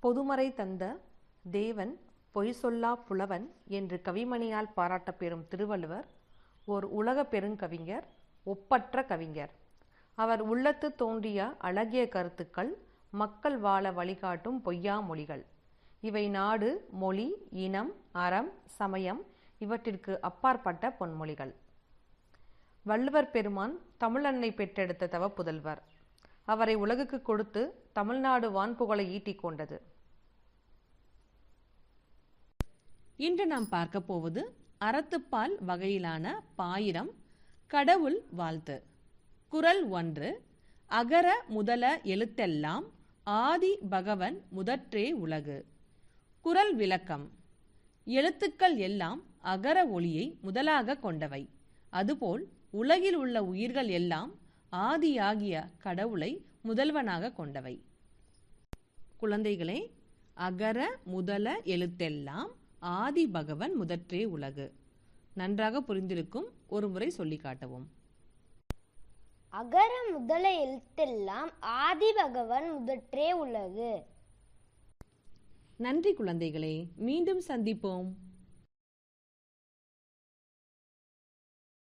பொதுமறை தந்த தேவன் பொய் சொல்லா புலவன் என்று கவிமணியால் பாராட்டப்பெறும் திருவள்ளுவர் ஓர் உலக பெருங்கவிஞர் ஒப்பற்ற கவிஞர். அவர் உள்ளத்து தோன்றிய அழகிய கருத்துக்கள் மக்கள் வாழ வழிகாட்டும் பொய்யா மொழிகள். இவை நாடு மொழி இனம் அறம் சமயம் இவற்றிற்கு அப்பாற்பட்ட பொன்மொழிகள். வள்ளுவர் பெருமான் தமிழன்னை பெற்றெடுத்த தவப்புதல்வர். அவரை உலகுக்கு கொடுத்து தமிழ்நாடு வான்புகழை ஈட்டிக் கொண்டது இன்று நாம் பார்க்க போவது அறத்துப்பால் வகையிலான பாயிரம் கடவுள் வாழ்த்து. குறள் ஒன்று அகர முதல எழுத்தெல்லாம் ஆதி பகவன் முதற்றே உலகு. குறள் விளக்கம் எழுத்துக்கள் எல்லாம் அகர ஒளியை முதலாக கொண்டவை. அதுபோல் உலகில் உள்ள உயிர்கள் எல்லாம் ஆதியாகிய கடவுளை முதல்வனாக கொண்டவை. குழந்தைகளே அகர முதல எழுத்தெல்லாம் ஆதி பகவன் முதற்றே உலகு. நன்றாக புரிந்திருக்கும் ஒரு முறை சொல்லி காட்டவும். அகர முதல எழுத்தெல்லாம் ஆதி பகவன் முதற்றே உலகு. நன்றி குழந்தைகளே மீண்டும் சந்திப்போம்.